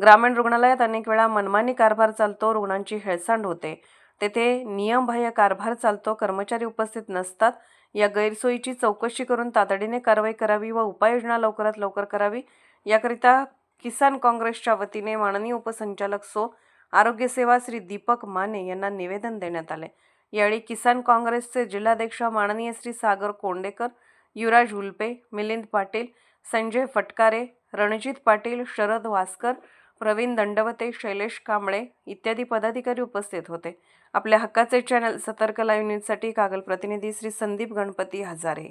ग्रामीण रुग्णालयात अनेक वेळा मनमानी कारभार चालतो रुग्णांची हेळसांड होते. तेथे नियमबाह्य कारभार चालतो कर्मचारी उपस्थित नसतात. या गैरसोयीची चौकशी करून तातडीने कारवाई करावी व उपाययोजना लवकरात लवकर करावी. याकरिता किसान काँग्रेसच्या वतीने माननीय उपसंचालक सो आरोग्य सेवा श्री दीपक माने यांना निवेदन देण्यात आले. यावेळी किसान काँग्रेसचे जिल्हाध्यक्ष माननीय श्री सागर कोंडेकर युवराज हुलपे मिलिंद पाटील संजय फटकारे रणजित पाटील शरद वासकर प्रवीण दंडवते शैलेश कांबळे इत्यादी पदाधिकारी उपस्थित होते. आपल्या हक्काचे चॅनल सतर्क लाईव्ह न्यूजसाठी कागल प्रतिनिधी श्री संदीप गणपती हजारे.